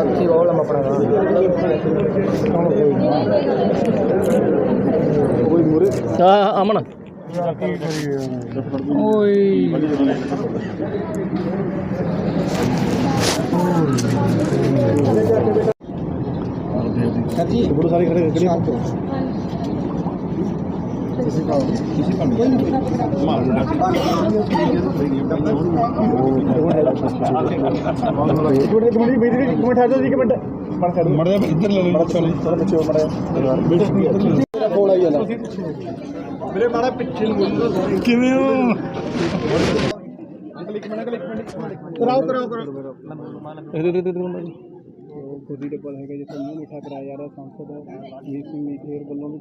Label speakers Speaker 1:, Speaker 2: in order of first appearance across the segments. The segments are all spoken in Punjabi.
Speaker 1: ਅੱਖੀ ਬਹੁਤ ਲੰਮਾ ਪੜਾ ਕੋਈ ਮੂਰੇ ਆ ਅਮਨ। ਓਏ। ਸੱਚੀ ਬੜੋ ਸਾਰੇ ਖੜੇ ਖੜੇ ਕਿਸੇ ਦਾ ਕਿਸੇ ਦਾ ਨਹੀਂ ਮਾਰ ਇੱਕ ਮਿੰਟ ਇੱਕ ਮਿੰਟ ਮੇਰੀ ਇੱਕ ਮਿੰਟ। ਠਹਿਰ ਜਾਓ ਜੀ ਇੱਕ ਮਿੰਟ ਮੜ ਕਰ ਮੜ ਇੱਧਰ ਲੈ ਲੈ ਚਲੋ ਚਲੋ ਪਿੱਛੇ ਮੜ ਮੇਰਾ ਕੋਲ ਆਈ ਜਾਂਦਾ ਮੇਰੇ ਮਾੜਾ ਪਿੱਛੇ ਨੂੰ ਕਿਵੇਂ ਹੋ ਅੰਕਲ ਇੱਕ ਮਿੰਟ ਅੰਕਲ ਇੱਕ ਮਿੰਟ ਕਰਾਓ ਕਰਾਓ ਕਰਾਓ। ਇਹਦੇ ਦੇ ਦੇ ਦੇ ਖੁਦੀ ਦੇ ਕੋਲ ਹੈਗਾ, ਜਿੱਥੇ ਮੂੰਹ ਮਿੱਠਾ ਕਰਾਇਆ ਜਾ ਰਿਹਾ, ਸੰਸਦ ਮੀਤ ਸਿੰਘ ਮੀਠੇਰ ਵੱਲੋਂ ਵੀ।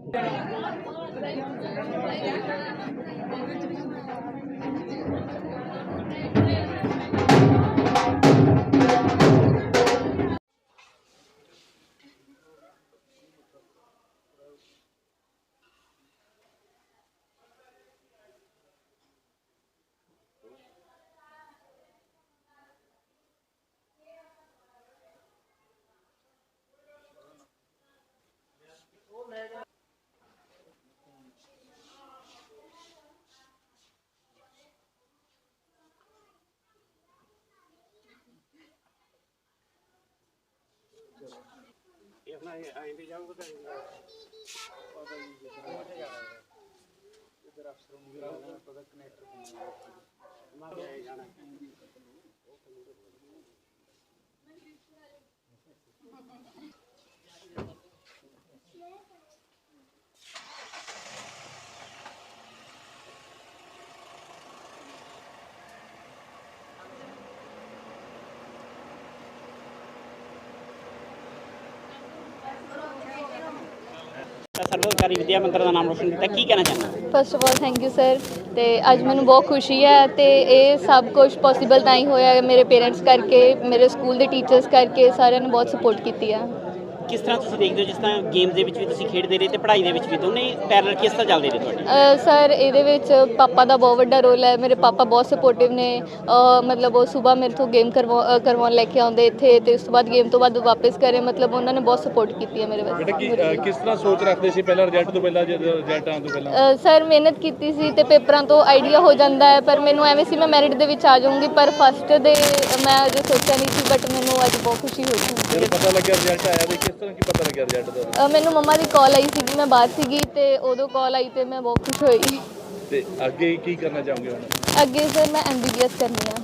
Speaker 2: नहीं आइंदे जाऊंगा तो पता ही मुझे जा रहा है इधर अफसर मुझे पता कनेक्ट मैं जाना Thank you. ਸਰਵਕਾਰੀ ਵਿਦਿਆ ਮੰਤਰ ਦਾ ਨਾਮ ਰੋਸ਼ਨ ਕੀਤਾ, ਕੀ ਕਹਿਣਾ ਚਾਹੁੰਦੇ
Speaker 3: first of all thank you sir ਤੇ ਅੱਜ ਮੈਨੂੰ ਬਹੁਤ ਖੁਸ਼ੀ ਹੈ ਤੇ ਇਹ ਸਭ ਕੁਝ ਪੋਸੀਬਲ ਤਾਂ ਹੀ ਹੋਇਆ ਹੈ ਮੇਰੇ ਪੇਰੈਂਟਸ ਕਰਕੇ, ਮੇਰੇ ਸਕੂਲ ਦੇ ਟੀਚਰਸ ਕਰਕੇ, ਸਾਰਿਆਂ ਨੇ ਬਹੁਤ ਸਪੋਰਟ ਕੀਤੀ ਹੈ
Speaker 2: ਕਿਸ ਤਰ੍ਹਾਂ ਤੁਸੀਂ ਦੇਖਦੇ ਹੋ ਜਿਸ ਤਰ੍ਹਾਂ ਗੇਮ ਦੇ ਵਿੱਚ ਵੀ ਤੁਸੀਂ ਖੇਡਦੇ ਰਹੇ ਤੇ ਪੜ੍ਹਾਈ ਦੇ ਵਿੱਚ ਵੀ ਦੋਨੇ ਪੈਰਲਲ ਕਿਸ ਤਰ੍ਹਾਂ ਚੱਲਦੇ ਰਹੇ ਤੁਹਾਡੇ?
Speaker 3: ਅ, ਸਰ ਇਹਦੇ ਵਿੱਚ ਪਾਪਾ ਦਾ ਬਹੁਤ ਵੱਡਾ ਰੋਲ ਹੈ ਮੇਰੇ ਪਾਪਾ ਬਹੁਤ ਸਪੋਰਟਿਵ ਨੇ ਮਤਲਬ ਉਹ ਸਵੇਰ ਮੇਰੇ ਤੋਂ ਗੇਮ ਕਰਵਾਉਣ ਲੈ ਕੇ ਆਉਂਦੇ ਇੱਥੇ ਤੇ ਉਸ ਤੋਂ ਬਾਅਦ ਗੇਮ ਤੋਂ ਬਾਅਦ ਵਾਪਸ ਕਰੇ ਮਤਲਬ ਉਹਨਾਂ ਨੇ ਬਹੁਤ ਸਪੋਰਟ ਕੀਤੀ ਹੈ ਮੇਰੇ
Speaker 4: ਬੇਟਾ ਕੀ ਕਿਸ ਤਰ੍ਹਾਂ ਸੋਚ ਰੱਖਦੇ ਸੀ ਪਹਿਲਾਂ ਰਿਜ਼ਲਟ ਤੋਂ ਪਹਿਲਾਂ ਜਦੋਂ ਰਿਜ਼ਲਟ ਆਉਣ ਤੋਂ ਪਹਿਲਾਂ?
Speaker 3: ਅ, ਸਰ ਮਿਹਨਤ ਕੀਤੀ ਸੀ ਤੇ ਪੇਪਰਾਂ ਤੋਂ ਆਈਡੀਆ ਹੋ ਜਾਂਦਾ ਹੈ ਪਰ ਮੈਨੂੰ ਐਵੇਂ ਸੀ ਮੈਂ ਮੈਰਿਟ ਦੇ ਵਿੱਚ ਆ ਜਾਊਂਗੀ ਪਰ ਫਸਟ ਦੇ ਮੈਂ ਅਜੇ ਸੋਚਿਆ ਨਹੀਂ ਸੀ ਬਟ ਮੈਨੂੰ ਅੱਜ ਬਹੁਤ ਖੁਸ਼ੀ ਹੋਈ।
Speaker 4: ਜਦੋਂ ਪਤਾ ਲੱਗਿਆ ਰਿਜ਼ਲਟ ਆਇਆ ਤੇ ਕਿਸ ਤਰ੍ਹਾਂ ਕੀ ਪਤਾ ਲੱਗਿਆ ਰਿਜ਼ਲਟ ਦਾ?
Speaker 3: ਅ, ਮੈਨੂੰ ਮੰਮਾ ਦੀ ਕਾਲ ਆਈ ਸੀਗੀ ਮੈਂ ਬਾਹਰ ਸੀਗੀ ਤੇ ਉਦੋਂ ਕਾਲ ਆਈ ਤੇ ਮੈਂ ਬਹੁਤ ਖੁਸ਼ ਹੋਈ।
Speaker 4: ਤੇ ਅੱਗੇ ਕੀ ਕਰਨਾ ਚਾਹੋਗੇ ਹੁਣ?
Speaker 3: ਅੱਗੇ ਸਰ ਮੈਂ ਐਮਬੀਬੀਐਸ ਕਰਨੀ ਆ।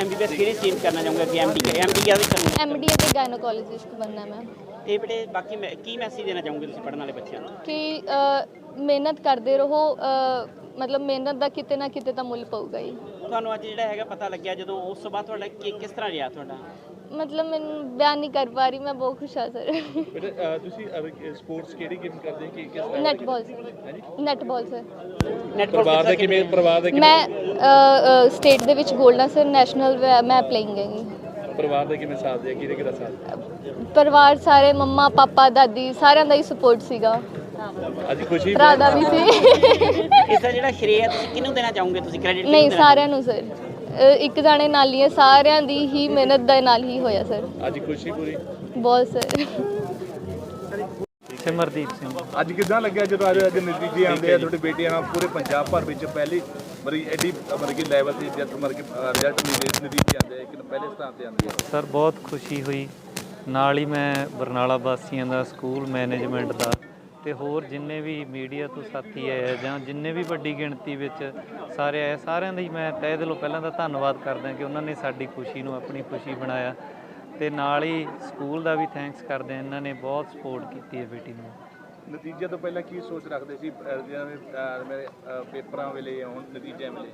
Speaker 2: ਐਮਬੀਬੀਐਸ ਕਿਹੜੀ ਸਟਰੀਮ ਕਰਨਾ ਚਾਹੂੰਗਾ ਕਿ ਐਮਡੀ ਐਮਡੀ ਕਿਹਦੇ ਵਿੱਚ ਕਰਨਾ
Speaker 3: ਐਮਡੀ ਅਤੇ ਗਾਇਨੋਕੋਲੋਜਿਸਟ ਬਣਨਾ ਮੈਂ।
Speaker 2: ਤੇ ਬੇਟੇ ਬਾਕੀ ਮੈਂ- ਕੀ ਮੈਸੇਜ ਦੇਣਾ ਚਾਹੋਗੇ ਤੁਸੀਂ ਪੜ੍ਹਨ ਵਾਲੇ ਬੱਚਿਆਂ ਨੂੰ?
Speaker 3: ਕਿ ਅ, ਮਿਹਨਤ ਕਰਦੇ ਰਹੋ ਅ, ਮਤਲਬ ਮਿਹਨਤ ਦਾ ਕਿਤੇ ਨਾ ਕਿਤੇ ਤਾਂ ਮੁੱਲ ਪਊਗਾ ਹੀ।
Speaker 2: ਤੁਹਾਨੂੰ ਅੱਜ ਜਿਹੜਾ ਹੈਗਾ ਪਤਾ ਲੱਗਿਆ ਜਦੋਂ ਉਸ ਤੋਂ ਬਾਅਦ ਤੁਹਾਡਾ ਕੀ- ਕਿਸ ਤਰ੍ਹਾਂ ਰਿਹਾ ਤੁਹਾਡਾ?
Speaker 3: ਮਤਲਬ ਮੈਨੂੰ ਬਿਆਨ ਨਹੀਂ ਕਰ ਪਾ ਰਹੀ ਮੈਂ ਬਹੁਤ ਖੁਸ਼ ਹਾਂ ਸਰ।
Speaker 4: ਬੇਟਾ ਅ, ਤੁਸੀਂ ਸਪੋਰਟਸ ਕਿਹੜੀ ਗੇਮ ਕਰਦੇ ਕੀ ਕਿਸ ਤਰ੍ਹਾਂ
Speaker 3: ਨੈਟਬਾਲ ਨੈਟਬਾਲ ਸਰ
Speaker 4: ਪਰਿਵਾਰ ਦਾ ਕਿਵੇਂ ਪਰਿਵਾਰ ਦਾ ਕਿਵੇਂ
Speaker 3: ਮੈਂ ਸਟੇਟ ਦੇ ਵਿੱਚ 골ਡ ਆ ਸਰ ਨੈਸ਼ਨਲ ਮੈਂ ਪਲੇਇੰਗ ਹੈਗੀ
Speaker 4: ਪਰਿਵਾਰ ਦਾ ਕਿਵੇਂ ਸਾਥ ਦਿਆ ਕਿਹਦੇ ਕਿਹਦਾ ਸਾਥ?
Speaker 3: ਪਰਿਵਾਰ ਸਾਰੇ ਮੰਮਾ ਪਾਪਾ ਦਾਦੀ ਸਾਰਿਆਂ ਦਾ ਹੀ ਸਪੋਰਟ ਸੀਗਾ।
Speaker 4: ਅੱਜ ਖੁਸ਼ੀ
Speaker 3: ਭਰਾ ਦਾ ਵੀ ਸੀ।
Speaker 2: ਇਸ ਦਾ ਜਿਹੜਾ ਸ਼੍ਰੇਅ ਹੈ ਤੁਸੀਂ ਕਿਹਨੂੰ ਦੇਣਾ ਚਾਹੋਗੇ? ਤੁਸੀਂ ਕ੍ਰੈਡਿਟ
Speaker 3: ਨਹੀਂ ਸਾਰਿਆਂ ਨੂੰ ਸਰ ਇੱਕ ਜਾਣੇ ਨਾਲ ਹੀ ਹੈ ਸਾਰਿਆਂ ਦੀ ਹੀ ਮਿਹਨਤ ਦੇ ਨਾਲ ਹੀ ਹੋਇਆ ਸਰ
Speaker 4: ਅੱਜ ਖੁਸ਼ੀ ਪੂਰੀ।
Speaker 3: ਬਹੁਤ ਸਰ
Speaker 5: ਸਿਮਰਦੀਪ ਸਿੰਘ।
Speaker 4: ਅੱਜ ਕਿਦਾਂ ਲੱਗਿਆ ਜਦੋਂ ਅੱਜ ਅੱਜ ਨਤੀਜੇ ਆਉਂਦੇ ਆ ਤੁਹਾਡੇ ਬੇਟੀਆਂ ਨਾਲ? ਪੂਰੇ ਪੰਜਾਬ ਭਰ ਵਿੱਚ ਪਹਿਲੀ ਮਰੀ ਐਡੀ ਮਰਗੀ ਲੈਵਲ ਤੇ ਜਦ ਮਰਗੀ ਰਿਜ਼ਲਟ ਨਤੀਜੇ ਆਉਂਦੇ ਆ ਕਿ ਪਹਿਲੇ ਸਥਾਨ ਤੇ ਆਉਂਦੇ ਆ।
Speaker 5: ਸਰ ਬਹੁਤ ਖੁਸ਼ੀ ਹੋਈ। ਨਾਲ ਹੀ ਮੈਂ ਬਰਨਾਲਾ ਵਾਸੀਆਂ ਦਾ ਸਕੂਲ ਮੈਨੇਜਮੈਂਟ ਦਾ ਤੇ ਹੋਰ ਜਿੰਨੇ ਵੀ ਮੀਡੀਆ ਤੋਂ ਸਾਥੀ ਆਏ ਜਾਂ ਜਿੰਨੇ ਵੀ ਵੱਡੀ ਗਿਣਤੀ ਵਿੱਚ ਸਾਰੇ ਆਏ ਸਾਰਿਆਂ ਦਾ ਹੀ ਮੈਂ ਤਹਿ ਦਿਲੋਂ ਪਹਿਲਾਂ ਤਾਂ ਧੰਨਵਾਦ ਕਰਦਾ ਕਿ ਉਹਨਾਂ ਨੇ ਸਾਡੀ ਖੁਸ਼ੀ ਨੂੰ ਆਪਣੀ ਖੁਸ਼ੀ ਬਣਾਇਆ ਤੇ ਨਾਲ ਹੀ ਸਕੂਲ ਦਾ ਵੀ ਥੈਂਕਸ ਕਰਦੇ ਇਹਨਾਂ ਨੇ ਬਹੁਤ ਸਪੋਰਟ ਕੀਤੀ ਹੈ ਬੇਟੀ ਨੂੰ।
Speaker 4: ਨਤੀਜੇ ਤੋਂ ਪਹਿਲਾਂ ਕੀ ਸੋਚ ਰੱਖਦੇ ਸੀ? ਜਿਵੇਂ ਮੇਰੇ ਪੇਪਰਾਂ ਵੇਲੇ ਆਉਣ ਨਤੀਜਿਆਂ ਵੇਲੇ?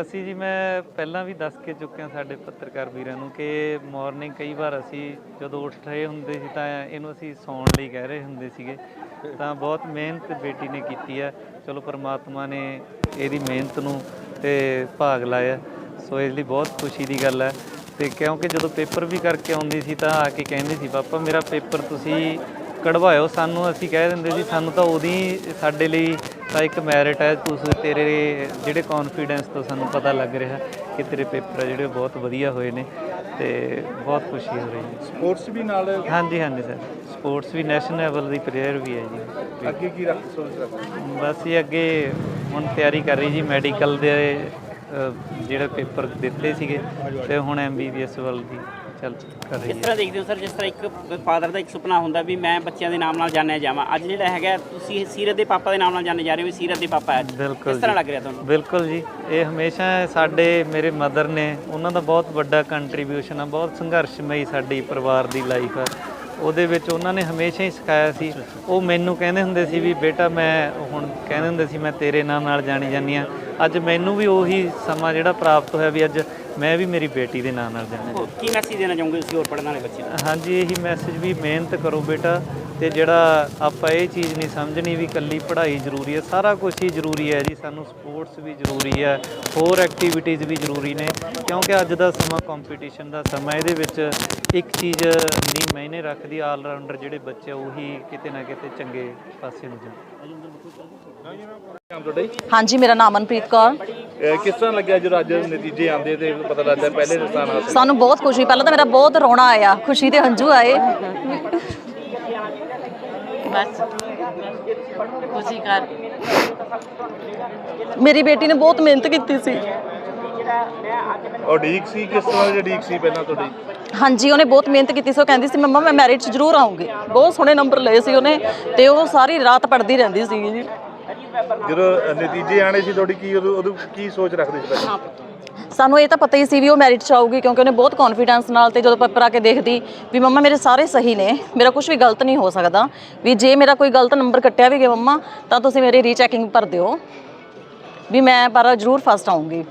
Speaker 5: ਅਸੀਂ ਜੀ, ਮੈਂ ਪਹਿਲਾਂ ਵੀ ਦੱਸ ਕੇ ਚੁੱਕਿਆ ਸਾਡੇ ਪੱਤਰਕਾਰ ਵੀਰਾਂ ਨੂੰ ਕਿ ਮਾਰਨਿੰਗ ਕਈ ਵਾਰ ਅਸੀਂ ਜਦੋਂ ਉੱਠ ਰਹੇ ਹੁੰਦੇ ਸੀ ਤਾਂ ਇਹਨੂੰ ਅਸੀਂ ਸੌਣ ਲਈ ਕਹਿ ਰਹੇ ਹੁੰਦੇ ਸੀਗੇ। ਤਾਂ ਬਹੁਤ ਮਿਹਨਤ ਬੇਟੀ ਨੇ ਕੀਤੀ ਹੈ ਚਲੋ, ਪਰਮਾਤਮਾ ਨੇ ਇਹਦੀ ਮਿਹਨਤ ਨੂੰ ਤੇ ਭਾਗ ਲਾਇਆ। ਸੋ ਇਸ ਲਈ ਬਹੁਤ ਖੁਸ਼ੀ ਦੀ ਗੱਲ ਹੈ ਤੇ ਕਿਉਂਕਿ ਜਦੋਂ ਪੇਪਰ ਵੀ ਕਰਕੇ ਆਉਂਦੀ ਸੀ ਤਾਂ ਆ ਕੇ ਕਹਿੰਦੀ ਸੀ, ਪਾਪਾ, ਮੇਰਾ ਪੇਪਰ ਤੁਸੀਂ ਕਢਵਾਇਓ ਸਾਨੂੰ ਅਸੀਂ ਕਹਿ ਦਿੰਦੇ ਸੀ ਸਾਨੂੰ ਤਾਂ ਉਹਦੀ ਸਾਡੇ ਲਈ ਤਾਂ ਇੱਕ ਮੈਰਿਟ ਹੈ ਤੁਸੀਂ ਤੇਰੇ ਜਿਹੜੇ ਕੌਨਫੀਡੈਂਸ ਤੋਂ ਸਾਨੂੰ ਪਤਾ ਲੱਗ ਰਿਹਾ ਕਿ ਤੇਰੇ ਪੇਪਰ ਜਿਹੜੇ ਬਹੁਤ ਵਧੀਆ ਹੋਏ ਨੇ ਤੇ ਬਹੁਤ ਖੁਸ਼ੀ ਹੋ ਰਹੀ ਹੈ।
Speaker 4: ਸਪੋਰਟਸ ਵੀ ਨਾਲ
Speaker 5: ਹਾਂਜੀ ਹਾਂਜੀ ਸਰ। ਸਪੋਰਟਸ ਵੀ ਨੈਸ਼ਨਲ ਲੈਵਲ ਦੀ ਪਲੇਅਰ ਵੀ ਹੈ ਜੀ।
Speaker 4: ਅੱਗੇ ਕੀ ਰੱਖ ਸੋਚ ਰੱਖਦੇ
Speaker 5: ਬਸ ਇਹ ਅੱਗੇ ਹੁਣ ਤਿਆਰੀ ਕਰ ਰਹੀ ਜੀ ਮੈਡੀਕਲ ਦੇ ਜਿਹੜੇ ਪੇਪਰ ਦਿੱਤੇ ਸੀਗੇ ਤੇ ਹੁਣ ਐਮਬੀਬੀਐਸ ਵੱਲ ਦੀ। ਚੱਲ ਕਰ। ਰਹੀ
Speaker 2: ਕਿਸ
Speaker 5: ਹੈ
Speaker 2: ਤਰ੍ਹਾਂ ਦੇਖਦੇ ਹੋ ਸਰ ਜਿਸ ਤਰ੍ਹਾਂ ਇੱਕ ਫਾਦਰ ਦਾ ਇੱਕ ਸੁਪਨਾ ਹੁੰਦਾ ਵੀ ਮੈਂ ਬੱਚਿਆਂ ਦੇ ਨਾਮ ਨਾਲ ਜਾਣਿਆ ਜਾਵਾਂ। ਅੱਜ ਜਿਹੜਾ ਹੈਗਾ ਤੁਸੀਂ ਸੀਰਤ ਦੇ ਪਾਪਾ ਦੇ ਨਾਮ ਨਾਲ ਜਾਣੇ ਜਾ ਰਹੇ ਹੋ ਵੀ ਸੀਰਤ ਦੇ ਪਾਪਾ ਹੈ।
Speaker 5: ਬਿਲਕੁਲ
Speaker 2: ਕਿਸ ਤਰ੍ਹਾਂ। ਲੱਗ ਰਿਹਾ ਤੁਹਾਨੂੰ?
Speaker 5: ਬਿਲਕੁਲ ਜੀ। ਇਹ ਹਮੇਸ਼ਾ ਸਾਡੇ ਮੇਰੇ ਮਦਰ ਨੇ ਉਹਨਾਂ ਦਾ ਬਹੁਤ ਵੱਡਾ ਕੰਟਰੀਬਿਊਸ਼ਨ ਆ ਬਹੁਤ ਸੰਘਰਸ਼ਮਈ ਸਾਡੀ ਪਰਿਵਾਰ ਦੀ ਲਾਈਫ ਆ। ਉਹਦੇ ਵਿੱਚ ਉਹਨਾਂ ਨੇ ਹਮੇਸ਼ਾ ਹੀ ਸਿਖਾਇਆ ਸੀ। ਉਹ ਮੈਨੂੰ ਕਹਿੰਦੇ ਹੁੰਦੇ ਸੀ ਵੀ ਬੇਟਾ ਮੈਂ ਹੁਣ ਕਹਿੰਦੇ ਹੁੰਦੇ ਸੀ ਮੈਂ ਤੇਰੇ ਨਾਮ ਨਾਲ ਜਾਣੀ ਜਾਂਦੀ ਆ। ਅੱਜ ਮੈਨੂੰ ਵੀ ਉਹੀ ਸਮਾਂ ਜਿਹੜਾ ਪ੍ਰਾਪਤ ਹੋਇਆ ਵੀ ਅੱਜ ਮੈਂ ਵੀ ਮੇਰੀ ਬੇਟੀ ਦੇ ਨਾਮ ਨਾਲ
Speaker 2: ਹੋਰ ਕੀ ਮੈਸੇਜ ਦੇਣਾ ਚਾਹੋਗੇ ਤੁਸੀਂ ਹੋਰ ਪੜ੍ਹਨ ਵਾਲੇ ਬੱਚਿਆਂ ਨੂੰ?
Speaker 5: ਹਾਂਜੀ ਇਹੀ ਮੈਸੇਜ ਵੀ ਮਿਹਨਤ ਕਰੋ ਬੇਟਾ ਤੇ ਜਿਹੜਾ ਆਪਾਂ ਇਹ ਚੀਜ਼ ਨਹੀਂ ਸਮਝਣੀ ਵੀ ਕੱਲੀ ਪੜ੍ਹਾਈ ਜ਼ਰੂਰੀ ਹੈ ਸਾਰਾ ਕੁਝ ਹੀ ਜ਼ਰੂਰੀ ਹੈ ਜੀ ਸਾਨੂੰ ਸਪੋਰਟਸ ਵੀ ਜ਼ਰੂਰੀ ਹੈ ਹੋਰ ਐਕਟੀਵਿਟੀਜ਼ ਵੀ ਜ਼ਰੂਰੀ ਨੇ ਕਿਉਂਕਿ ਅੱਜ ਦਾ ਸਮਾਂ ਕੰਪੀਟੀਸ਼ਨ ਦਾ ਸਮਾਂ ਇਹਦੇ ਵਿੱਚ ਇੱਕ ਚੀਜ਼ ਨਹੀਂ ਮਾਇਨੇ ਰੱਖਦੀ ਆਲ ਰਾਊਂਡਰ ਜਿਹੜੇ ਬੱਚੇ ਆ, ਉਹੀ ਕਿਤੇ ਨਾ ਕਿਤੇ ਚੰਗੇ ਪਾਸੇ ਨੂੰ ਜਾਣ?
Speaker 6: ਹਾਂਜੀ ਮੇਰਾ ਨਾਮ ਅਮਨਪ੍ਰੀਤ ਕੌਰ।
Speaker 4: ਕਿਸ ਤਰ੍ਹਾਂ ਲੱਗਿਆ ਜਦੋਂ ਅੱਜ ਨਤੀਜੇ ਆਉਂਦੇ ਤੇ ਪਤਾ ਲੱਗਦਾ ਪਹਿਲੇ ਸਥਾਨ ਹਾਸਲ
Speaker 6: ਸਾਨੂੰ ਬਹੁਤ ਖੁਸ਼ੀ ਪਹਿਲਾਂ ਤਾਂ ਮੇਰਾ ਬਹੁਤ ਰੋਣਾ ਆਇਆ ਖੁਸ਼ੀ ਦੇ ਹੰਝੂ ਆਏ।
Speaker 7: ਬਸ ਖੁਸ਼ੀ ਕਰ।
Speaker 6: ਮੇਰੀ ਬੇਟੀ ਨੇ ਬਹੁਤ ਮਿਹਨਤ ਕੀਤੀ ਸੀ।
Speaker 4: ਔਰ ਡੀਕ ਸੀ ਕਿਸ ਤਰ੍ਹਾਂ ਦੀ ਡੀਕ ਸੀ ਪਹਿਲਾਂ ਤੁਹਾਡੀ?
Speaker 6: ਹਾਂਜੀ ਉਹਨੇ ਬਹੁਤ ਮਿਹਨਤ ਕੀਤੀ ਸੀ ਉਹ ਕਹਿੰਦੀ ਸੀ ਮੰਮਾ ਮੈਂ ਮੈਰਿਟ 'ਚ ਜ਼ਰੂਰ ਆਉਂਗੀ ਬਹੁਤ ਸੋਹਣੇ ਨੰਬਰ ਲਏ ਸੀ ਉਹਨੇ ਤੇ ਉਹ ਸਾਰੀ ਰਾਤ ਪੜ੍ਹਦੀ ਰਹਿੰਦੀ ਸੀ। ਜੀ
Speaker 4: ਜਦੋਂ ਨਤੀਜੇ ਆਣੇ ਸੀ, ਤੁਹਾਡੀ ਕੀ ਉਦੋਂ ਉਦੋਂ ਕੀ ਸੋਚ ਰੱਖਦੇ ਸੀ ਪਹਿਲਾਂ?
Speaker 6: ਸਾਨੂੰ ਇਹ ਤਾਂ ਪਤਾ ਹੀ ਸੀ ਵੀ ਉਹ ਮੈਰਿਟ 'ਚ ਆਊਗੀ, ਕਿਉਂਕਿ ਉਹਨੇ ਬਹੁਤ ਕੌਨਫੀਡੈਂਸ ਨਾਲ ਤੇ ਜਦੋਂ ਪੇਪਰ ਆ ਕੇ ਦੇਖਦੀ ਵੀ ਮੰਮਾ ਮੇਰੇ ਸਾਰੇ ਸਹੀ ਨੇ, ਮੇਰਾ ਕੁਝ ਵੀ ਗਲਤ ਨਹੀਂ ਹੋ ਸਕਦਾ। ਵੀ ਜੇ ਮੇਰਾ ਕੋਈ ਗਲਤ ਨੰਬਰ ਕੱਟਿਆ ਵੀ ਗਿਆ ਮੰਮਾ, ਤਾਂ ਤੁਸੀਂ ਮੇਰੀ ਰੀਚੈਕਿੰਗ ਭਰ ਦਿਓ। ਵੀ ਮੈਂ ਪਰ ਜ਼ਰੂਰ ਫਸਟ ਆਉਂਗੀ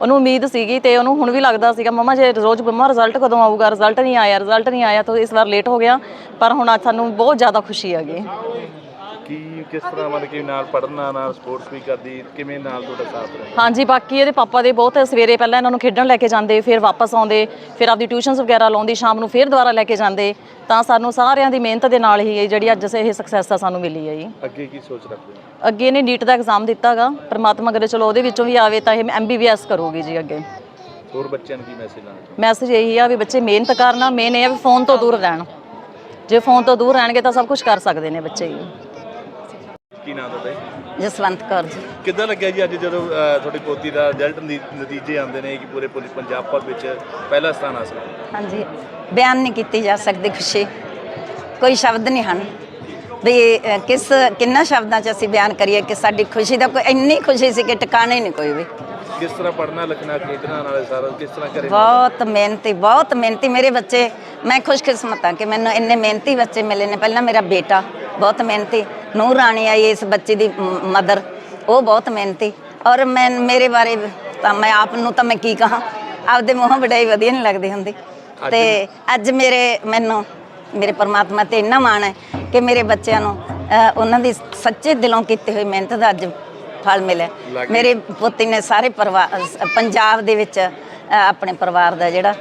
Speaker 6: ਉਹਨੂੰ ਉਮੀਦ ਸੀਗੀ ਤੇ ਉਹਨੂੰ ਹੁਣ ਵੀ ਲੱਗਦਾ ਸੀਗਾ, ਮੰਮਾ ਜੇ ਰੋਜ਼ ਮੰਮਾ ਰਿਜ਼ਲਟ ਕਦੋਂ ਆਊਗਾ? ਰਿਜ਼ਲਟ ਨਹੀਂ ਆਇਆ ਰਿਜ਼ਲਟ ਨਹੀਂ ਆਇਆ, ਤਾਂ ਇਸ ਵਾਰ ਲੇਟ ਹੋ ਗਿਆ। ਪਰ ਹੁਣ ਅੱਜ ਸਾਨੂੰ ਬਹੁਤ ਜ਼ਿਆਦਾ ਖੁਸ਼ੀ ਹੈਗੀ।
Speaker 4: ਕੀ ਕਿਸ ਤਰ੍ਹਾਂ ਮਤਲਬ ਕਿ ਨਾਲ ਪੜ੍ਹਨਾ ਨਾਲ ਸਪੋਰਟਸ ਵੀ ਕਰਦੀ ਕਿਵੇਂ ਨਾਲ ਤੁਹਾਡਾ ਸਾਥ ਰਿਹਾ?
Speaker 6: ਹਾਂਜੀ ਬਾਕੀ ਇਹਦੇ ਪਾਪਾ ਦੇ ਬਹੁਤ ਸਵੇਰੇ ਪਹਿਲਾਂ ਇਹਨਾਂ ਨੂੰ ਖੇਡਣ ਲੈ ਕੇ ਜਾਂਦੇ ਫਿਰ ਵਾਪਸ ਆਉਂਦੇ ਫਿਰ ਆਪਦੀ ਟਿਊਸ਼ਨਸ ਵਗੈਰਾ ਲਾਉਂਦੀ ਸ਼ਾਮ ਨੂੰ ਫਿਰ ਦੁਬਾਰਾ ਲੈ ਕੇ ਜਾਂਦੇ। ਤਾਂ ਸਾਨੂੰ ਸਾਰਿਆਂ ਦੀ ਮਿਹਨਤ ਦੇ ਨਾਲ ਹੀ ਇਹ ਜਿਹੜੀ ਅੱਜ ਇਹ ਸਕਸੈਸ ਆ ਸਾਨੂੰ ਮਿਲੀ ਹੈ ਜੀ।
Speaker 4: ਅੱਗੇ ਕੀ ਸੋਚ ਰੱਖਦੇ ਹੋ?
Speaker 6: ਅੱਗੇ ਇਹਨੇ ਨੀਟ ਦਾ ਐਗਜ਼ਾਮ ਦਿੱਤਾਗਾ ਪ੍ਰਮਾਤਮਾ ਕਰੇ ਚਲੋ ਉਹਦੇ ਵਿੱਚੋਂ ਵੀ ਆਵੇ ਤਾਂ ਇਹ ਐਮਬੀਬੀਐਸ ਕਰੂਗੀ ਜੀ ਅੱਗੇ।
Speaker 4: ਹੋਰ ਬੱਚਿਆਂ ਨੂੰ ਕੀ ਮੈਸੇਜ ਲਾਣਾ ਚਾਹੁੰਦੇ
Speaker 6: ਮੈਸੇਜ ਇਹੀ ਆ ਵੀ ਬੱਚੇ ਮਿਹਨਤ ਕਰਨ ਮੇਨ ਇਹ ਆ ਵੀ ਫੋਨ ਤੋਂ ਦੂਰ ਰਹਿਣ। ਜੇ ਫੋਨ ਤੋਂ ਦੂਰ ਰਹਿਣਗੇ ਤਾਂ ਸਭ ਕੁਝ ਕਰ ਸਕਦੇ ਨੇ ਬੱਚੇ ਜੀ।
Speaker 4: ਕੀ ਨਾਮ ਤੁਹਾਡਾ?
Speaker 6: ਜਸਵੰਤ ਕੌਰ ਜੀ।
Speaker 4: ਕਿੱਦਾਂ ਲੱਗਿਆ ਜੀ ਅੱਜ ਜਦੋਂ ਅਹ, ਤੁਹਾਡੀ ਪੋਤੀ ਦਾ ਰਿਜ਼ਲਟ ਨਤੀਜੇ ਆਉਂਦੇ ਨੇ ਕਿ ਪੂਰੇ ਪੂਰੇ ਪੰਜਾਬ ਭਰ ਵਿੱਚ ਪਹਿਲਾ ਸਥਾਨ ਹਾਸਲ ਕੀਤਾ
Speaker 8: ਹਾਂਜੀ। ਬਿਆਨ ਨਹੀਂ ਕੀਤੀ ਜਾ ਸਕਦੀ ਖੁਸ਼ੀ। ਕੋਈ ਸ਼ਬਦ ਨਹੀਂ ਹਨ। ਵੀ ਅ, ਕਿਸ ਕਿੰਨਾ ਸ਼ਬਦਾਂ 'ਚ ਅਸੀਂ ਬਿਆਨ ਕਰੀਏ ਕਿ ਸਾਡੀ ਖੁਸ਼ੀ ਦਾ ਕੋਈ ਇੰਨੀ ਖੁਸ਼ੀ ਸੀ ਕਿ ਟਿਕਾਣਾ ਹੀ ਨਹੀਂ ਕੋਈ ਵੀ।
Speaker 4: ਕਿਸ ਤਰ੍ਹਾਂ ਪੜ੍ਹਨਾ ਲਿਖਣਾ ਖੇਡਣਾ ਨਾਲੇ ਸਾਰਾ ਕਿਸ ਤਰ੍ਹਾਂ ਕਰੇ
Speaker 8: ਬਹੁਤ ਮਿਹਨਤੀ ਬਹੁਤ ਮਿਹਨਤੀ ਮੇਰੇ ਬੱਚੇ। ਮੈਂ ਖੁਸ਼ਕਿਸਮਤ ਹਾਂ ਕਿ ਮੈਨੂੰ ਇੰਨੇ ਮਿਹਨਤੀ ਬੱਚੇ ਮਿਲੇ ਨੇ। ਪਹਿਲਾਂ ਮੇਰਾ ਬੇਟਾ ਬਹੁਤ ਮਿਹਨਤੀ। ਨੂਰ ਰਾਣੀ ਆਈ ਇਸ ਬੱਚੇ ਦੀ ਮਦਰ। ਉਹ ਬਹੁਤ ਮਿਹਨਤੀ। ਔਰ ਮੈਂ ਮੇਰੇ ਬਾਰੇ ਤਾਂ ਮੈਂ ਆਪ ਨੂੰ ਤਾਂ ਮੈਂ ਕੀ ਕਹਾਂ? ਆਪਦੇ ਮੂੰਹੋਂ ਵਡਾਈ ਵਧੀਆ ਨਹੀਂ ਲੱਗਦੀ ਹੁੰਦੀ। ਤੇ ਅੱਜ ਮੇਰੇ ਮੈਨੂੰ ਮੇਰੇ ਪਰਮਾਤਮਾ ਤੇ ਇੰਨਾ ਮਾਣ ਹੈ ਕਿ ਮੇਰੇ ਬੱਚਿਆਂ ਨੂੰ ਉਹਨਾਂ ਦੀ ਸੱਚੇ ਦਿਲੋਂ ਕੀਤੀ ਹੋਈ ਮਿਹਨਤ ਦਾ ਅੱਜ ਫਲ ਮਿਲਿਆ ਮੇਰੇ ਪੋਤੀ ਨੇ ਸਾਰੇ ਪਰਿਵਾਰ ਪੰਜਾਬ ਦੇ ਵਿੱਚ ਆਪਣੇ ਪਰਿਵਾਰ ਦਾ ਜਿਹੜਾ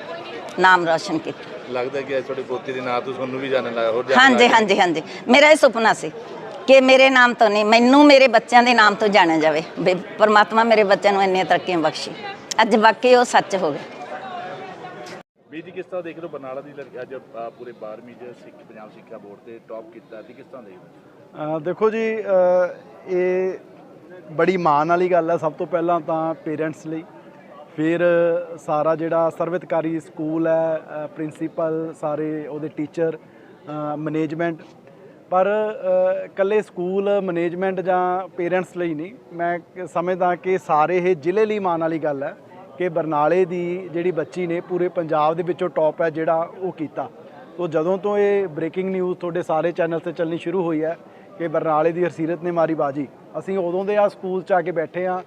Speaker 8: ਨਾਮ ਰੌਸ਼ਨ ਕੀਤਾ।
Speaker 4: ਲੱਗਦਾ ਕਿ ਅੱਜ ਤੁਹਾਡੀ ਪੋਤੀ ਦੇ ਨਾਂ ਤੋਂ ਤੁਹਾਨੂੰ ਵੀ ਜਾਣਨ ਲੱਗਾ ਹੋਰ
Speaker 8: ਹਾਂਜੀ ਹਾਂਜੀ ਹਾਂਜੀ। ਮੇਰਾ ਇਹ ਸੁਪਨਾ ਸੀ ਕਿ ਮੇਰੇ ਨਾਮ ਤੋਂ ਨਹੀਂ ਮੈਨੂੰ ਮੇਰੇ ਬੱਚਿਆਂ ਦੇ ਨਾਮ ਤੋਂ ਜਾਣਿਆ ਜਾਵੇ। ਪਰਮਾਤਮਾ ਮੇਰੇ ਬੱਚਿਆਂ ਨੂੰ ਇੰਨੀਆਂ ਤਰੱਕੀਆਂ ਬਖਸ਼ੀ। ਅੱਜ ਵਾਕਈ ਉਹ ਸੱਚ ਹੋ ਗਿਆ।
Speaker 4: ਵੀ ਜੀ ਕਿਸ ਤਰ੍ਹਾਂ ਦੇਖ ਰਹੇ ਬਰਨਾਲਾ ਦੀ ਲੜਕੀ? ਅੱਜ ਪੂਰੇ 12ਵੀਂ ਚ ਸਿੱਖ ਪੰਜਾਬ ਸਿੱਖਿਆ ਬੋਰਡ ਤੇ ਟੌਪ ਕੀਤਾ ਤੇ ਕਿਸ ਤਰ੍ਹਾਂ ਦੇਖਦੇ
Speaker 1: ਦੇਖੋ ਜੀ ਇਹ ਬੜੀ ਮਾਣ ਵਾਲੀ ਗੱਲ ਹੈ। ਸਭ ਤੋਂ ਪਹਿਲਾਂ ਤਾਂ ਪੇਰੈਂਟਸ ਲਈ। ਫਿਰ ਸਾਰਾ ਜਿਹੜਾ ਸਰਵਿਤਕਾਰੀ ਸਕੂਲ ਹੈ ਪ੍ਰਿੰਸੀਪਲ ਸਾਰੇ ਉਹਦੇ ਟੀਚਰ ਮੈਨੇਜਮੈਂਟ। ਪਰ ਅ, ਇਕੱਲੇ ਸਕੂਲ ਮੈਨੇਜਮੈਂਟ ਜਾਂ ਪੇਰੈਂਟਸ ਲਈ ਨਹੀਂ। ਮੈਂ ਸਮਝਦਾ ਕਿ ਸਾਰੇ ਇਹ ਜ਼ਿਲ੍ਹੇ ਲਈ ਮਾਣ ਵਾਲੀ ਗੱਲ ਹੈ ਕਿ ਬਰਨਾਲੇ ਦੀ ਜਿਹੜੀ ਬੱਚੀ ਨੇ ਪੂਰੇ ਪੰਜਾਬ ਦੇ ਵਿੱਚੋਂ ਟੌਪ ਹੈ ਜਿਹੜਾ ਉਹ ਕੀਤਾ। ਤੋ ਜਦੋਂ ਤੋਂ ਇਹ ਬ੍ਰੇਕਿੰਗ ਨਿਊਜ਼ ਤੁਹਾਡੇ ਸਾਰੇ ਚੈਨਲ ਤੇ ਚੱਲਣੀ ਸ਼ੁਰੂ ਹੋਈ ਹੈ ਕਿ ਬਰਨਾਲੇ ਦੀ ਹਰਸੀਰਤ ਨੇ ਮਾਰੀ ਬਾਜੀ। ਅਸੀਂ ਉਦੋਂ ਦੇ ਆ ਸਕੂਲ 'ਚ ਆ ਕੇ ਬੈਠੇ ਆ।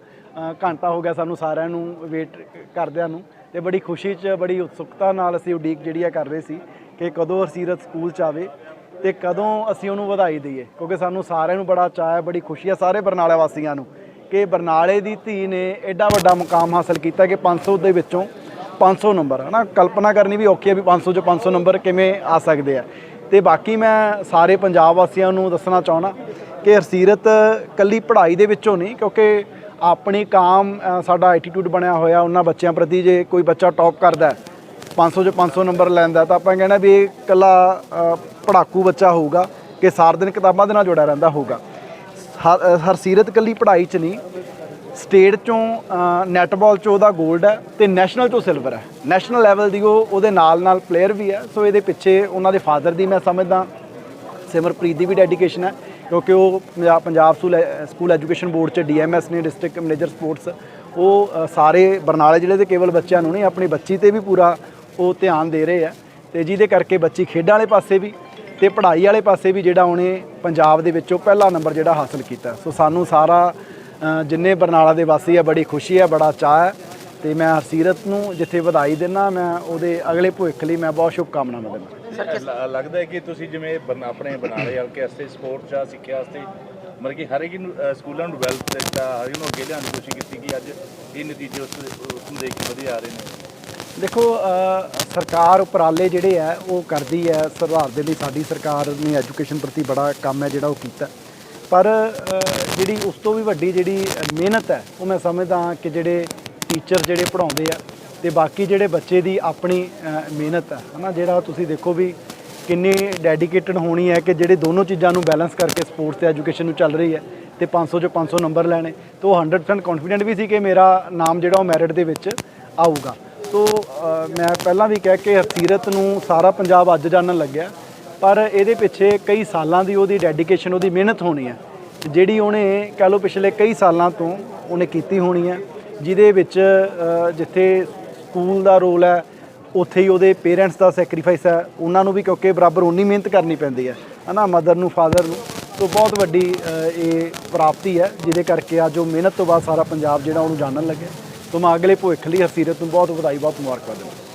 Speaker 1: ਘੰਟਾ ਹੋ ਗਿਆ ਸਾਨੂੰ ਸਾਰਿਆਂ ਨੂੰ ਵੇਟ ਕਰਦਿਆਂ ਨੂੰ ਤੇ ਬੜੀ ਖੁਸ਼ੀ 'ਚ, ਬੜੀ ਉਤਸੁਕਤਾ ਨਾਲ ਅਸੀਂ ਉਡੀਕ ਜਿਹੜੀ ਆ ਕਰ ਰਹੇ ਸੀ ਕਿ ਕਦੋਂ ਹਰਸੀਰਤ ਸਕੂਲ 'ਚ ਆਵੇ ਤੇ ਕਦੋਂ ਅਸੀਂ ਉਹਨੂੰ ਵਧਾਈ ਦਈਏ। ਕਿਉਂਕਿ ਸਾਨੂੰ ਸਾਰਿਆਂ ਨੂੰ ਬੜਾ ਚਾਅ ਹੈ, ਬੜੀ ਖੁਸ਼ੀ ਹੈ, ਸਾਰੇ ਬਰਨਾਲਾ ਵਾਸੀਆਂ ਨੂੰ ਕਿ ਬਰਨਾਲੇ ਦੀ ਧੀ ਨੇ ਐਡਾ ਵੱਡਾ ਮੁਕਾਮ ਹਾਸਲ ਕੀਤਾ ਕਿ 500 ਦੇ ਵਿੱਚੋਂ 500 ਨੰਬਰ। ਹਨਾ, ਕਲਪਨਾ ਕਰਨੀ ਵੀ ਔਖੀ ਹੈ ਵੀ 500 ਚੋਂ 500 ਨੰਬਰ ਕਿਵੇਂ ਆ ਸਕਦੇ ਆ। ਤੇ ਬਾਕੀ ਮੈਂ ਸਾਰੇ ਪੰਜਾਬ ਵਾਸੀਆਂ ਨੂੰ ਦੱਸਣਾ ਚਾਹਣਾ ਕਿ ਹਰਸੀਰਤ ਕੱਲੀ ਪੜ੍ਹਾਈ ਦੇ ਵਿੱਚੋਂ ਨਹੀਂ ਕਿਉਂਕਿ ਆਪਣੀ ਕਾਮ ਸਾਡਾ ਐਟੀਟਿਊਡ ਬਣਿਆ ਹੋਇਆ ਉਹਨਾਂ ਬੱਚਿਆਂ ਪ੍ਰਤੀ ਜੇ ਕੋਈ ਬੱਚਾ ਟੌਪ ਕਰਦਾ ਹੈ, 500 ਚ 500 ਨੰਬਰ ਲੈਂਦਾ ਤਾਂ ਆਪਾਂ ਕਹਿਣਾ ਵੀ ਇਹ ਕੱਲਾ ਅ, ਪੜ੍ਹਾਕੂ ਬੱਚਾ ਹੋਊਗਾ ਕਿ ਸਾਰ ਦਿਨ ਕਿਤਾਬਾਂ ਦੇ ਨਾਲ ਜੁੜਿਆ ਰਹਿੰਦਾ ਹੋਊਗਾ। ਹਰ- ਹਰਸੀਰਤ ਕੱਲੀ ਪੜ੍ਹਾਈ 'ਚ ਨਹੀਂ ਸਟੇਟ ਚੋਂ ਨੈਟਬਾਲ 'ਚ ਉਹਦਾ 골ਡ ਹੈ ਤੇ ਨੈਸ਼ਨਲ 'ਚੋਂ ਸਿਲਵਰ ਹੈ। ਨੈਸ਼ਨਲ ਲੈਵਲ ਦੀ ਉਹ, ਉਹਦੇ ਨਾਲ ਨਾਲ ਪਲੇਅਰ ਵੀ ਹੈ। ਸੋ ਇਹਦੇ ਪਿੱਛੇ ਉਹਨਾਂ ਦੇ ਫਾਦਰ ਦੀ ਮੈਂ ਸਮਝਦਾ, ਸਿਮਰਪ੍ਰੀਤ ਦੀ ਵੀ ਡੈਡੀਕੇਸ਼ਨ ਹੈ। ਕਿਉਂਕਿ ਉਹ Punjab Punjab school school education board 'ਚ ਡੀਐਮਐਸ ਨੇ ਡਿਸਟ੍ਰਿਕਟ ਮੈਨੇਜਰ ਸਪੋਰਟਸ ਉਹ ਸਾਰੇ ਬਰਨਾਲੇ ਜ਼ਿਲ੍ਹੇ ਦੇ ਕੇਵਲ ਬੱਚਿਆਂ ਨੂੰ ਨਹੀਂ, ਆਪਣੀ ਬੱਚੀ ਤੇ ਵੀ ਪੂਰਾ ਉਹ ਧਿਆਨ ਦੇ ਰਹੇ ਆ ਤੇ ਜਿਹਦੇ ਕਰਕੇ ਬੱਚੀ ਖੇਡਾਂ ਵਾਲੇ ਪਾਸੇ ਵੀ ਤੇ ਪੜ੍ਹਾਈ ਵਾਲੇ ਪਾਸੇ ਵੀ ਜਿਹੜਾ ਉਹਨੇ ਪੰਜਾਬ ਦੇ ਵਿੱਚੋਂ ਪਹਿਲਾ ਨੰਬਰ ਜਿਹੜਾ ਹਾਸਲ ਕੀਤਾ। ਸੋ ਸਾਨੂੰ ਸਾਰਾ ਜਿੰਨੇ ਬਰਨਾਲਾ ਦੇ ਵਾਸੀ ਆ ਬੜੀ ਖੁਸ਼ੀ ਹੈ ਬੜਾ ਚਾਅ ਹੈ ਤੇ ਮੈਂ ਹਰਸੀਰਤ ਨੂੰ ਜਿੱਥੇ ਵਧਾਈ ਦਿੰਦਾ ਮੈਂ ਉਹਦੇ ਅਗਲੇ ਭਵਿੱਖ ਲਈ ਮੈਂ ਬਹੁਤ ਸ਼ੁਭਕਾਮਨਾਵਾਂ ਦਿੰਦਾ
Speaker 4: ਲ- ਲੱਗਦਾ ਹੈ ਕਿ ਤੁਸੀਂ ਜਿਵੇਂ ਆਪਣੇ ਬਣਾਲੇ ਹਲਕੇ ਵਾਸਤੇ ਸਪੋਰਟ ਜਾਂ ਸਿੱਖਿਆ ਵਾਸਤੇ ਮਤਲਬ ਕਿ ਹਰ ਇੱਕ ਨੂੰ ਸਕੂਲਾਂ ਨੂੰ ਡਿਵੈਲਪ ਕੀਤਾ ਹਰ ਇੱਕ ਨੂੰ ਅੱਗੇ ਲਿਆਉਣ ਦੀ ਕੋਸ਼ਿਸ਼ ਕੀਤੀ ਕਿ ਅੱਜ ਇਹ ਨਤੀਜੇ ਉਸ ਨੂੰ ਦੇਖ ਕੇ ਵਧੀਆ ਆ ਰਹੇ ਨੇ।
Speaker 1: ਦੇਖੋ ਸਰਕਾਰ ਉਪਰਾਲੇ ਜਿਹੜੇ ਆ ਉਹ ਕਰਦੀ ਹੈ ਸੁਧਾਰ ਦੇ ਲਈ ਸਾਡੀ ਸਰਕਾਰ ਨੇ ਐਜੂਕੇਸ਼ਨ ਪ੍ਰਤੀ ਬੜਾ ਕੰਮ ਹੈ ਜਿਹੜਾ ਉਹ ਕੀਤਾ। ਪਰ ਜਿਹੜੀ ਉਸ ਤੋਂ ਵੀ ਵੱਡੀ ਜਿਹੜੀ ਮਿਹਨਤ ਹੈ, ਉਹ ਮੈਂ ਸਮਝਦਾ ਹਾਂ ਕਿ ਜਿਹੜੇ ਟੀਚਰ ਜਿਹੜੇ ਪੜ੍ਹਾਉਂਦੇ ਆ ਤੇ ਬਾਕੀ ਜਿਹੜੇ ਬੱਚੇ ਦੀ ਆਪਣੀ ਮਿਹਨਤ ਹੈ, ਹਨਾ? ਜਿਹੜਾ ਤੁਸੀਂ ਦੇਖੋ ਵੀ ਕਿੰਨੀ ਡੈਡੀਕੇਟਡ ਹੋਣੀ ਹੈ ਕਿ ਜਿਹੜੇ ਦੋਨੋਂ ਚੀਜ਼ਾਂ ਨੂੰ ਬੈਲੈਂਸ ਕਰਕੇ ਸਪੋਰਟਸ ਤੇ ਐਜੂਕੇਸ਼ਨ ਨੂੰ ਚੱਲ ਰਹੀ ਹੈ ਤੇ 500 ਚੋਂ 500 ਨੰਬਰ ਲੈਣੇ, ਤੇ ਉਹ 100% ਕੌਨਫੀਡੈਂਟ ਵੀ ਸੀ ਕਿ ਮੇਰਾ ਨਾਮ ਜਿਹੜਾ ਉਹ ਮੈਰਿਟ ਦੇ ਵਿੱਚ ਆਊਗਾ। ਸੋ ਮੈਂ ਪਹਿਲਾਂ ਵੀ ਕਹਿ ਕੇ ਹਰਸੀਰਤ ਨੂੰ ਸਾਰਾ ਪੰਜਾਬ ਅੱਜ ਜਾਣਨ ਲੱਗਿਆ। ਪਰ ਇਹਦੇ ਪਿੱਛੇ ਕਈ ਸਾਲਾਂ ਦੀ ਉਹਦੀ ਡੈਡੀਕੇਸ਼ਨ ਉਹਦੀ ਮਿਹਨਤ ਹੋਣੀ ਹੈ। ਜਿਹੜੀ ਉਹਨੇ ਕਹ ਲਓ ਪਿਛਲੇ ਕਈ ਸਾਲਾਂ ਤੋਂ ਉਹਨੇ ਕੀਤੀ ਹੋਣੀ ਹੈ, ਜਿਹਦੇ ਵਿੱਚ ਜਿੱਥੇ ਸਕੂਲ ਦਾ ਰੋਲ ਹੈ, ਉੱਥੇ ਹੀ ਉਹਦੇ ਪੇਰੈਂਟਸ ਦਾ ਸੈਕਰੀਫਾਈਸ ਹੈ। ਉਹਨਾਂ ਨੂੰ ਵੀ ਕਿਉਂਕਿ ਬਰਾਬਰ ਉਨੀ ਮਿਹਨਤ ਕਰਨੀ ਪੈਂਦੀ ਹੈ, ਹਨਾ, ਮਦਰ ਨੂੰ, ਫਾਦਰ ਨੂੰ। ਤੋਂ ਬਹੁਤ ਵੱਡੀ ਇਹ ਪ੍ਰਾਪਤੀ ਹੈ, ਜਿਹਦੇ ਕਰਕੇ ਅੱਜ ਉਹ ਮਿਹਨਤ ਤੋਂ ਬਾਅਦ ਸਾਰਾ ਪੰਜਾਬ ਜਿਹੜਾ ਉਹਨੂੰ ਜਾਣਨ ਲੱਗਿਆ। ਤੋਂ ਮੈਂ ਅਗਲੇ ਭਵਿੱਖ ਲਈ ਹਰਸੀਰਤ ਨੂੰ ਬਹੁਤ ਵਧਾਈ, ਬਹੁਤ ਮੁਬਾਰਕਬਾਦ ਦਿੰਦਾ।